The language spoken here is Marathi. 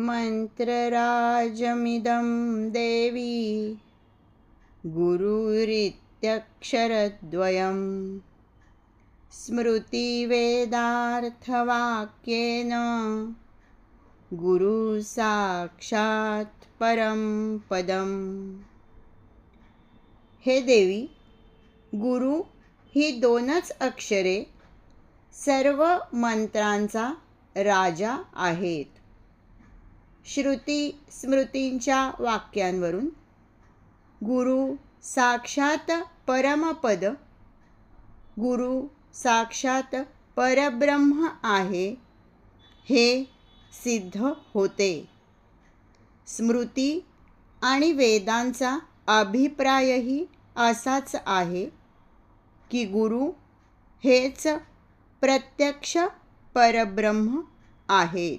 मन्त्रराजमिदं देवी गुरुरित्यक्षरद्वयम् स्मृतिवेदार्थवाक्येन गुरुसाक्षात् परं पदम्। हे देवी गुरु ही दोनच अक्षरे सर्व मंत्रांचा राजा आहेत। श्रुती स्मृतींच्या वाक्यांवरून. गुरु साक्षात परमपद. गुरु साक्षात परब्रह्म आहे. हे सिद्ध होते. स्मृती आणि वेदांचा अभिप्रायही असाच आहे की गुरु हेच प्रत्यक्ष परब्रह्म आहेत.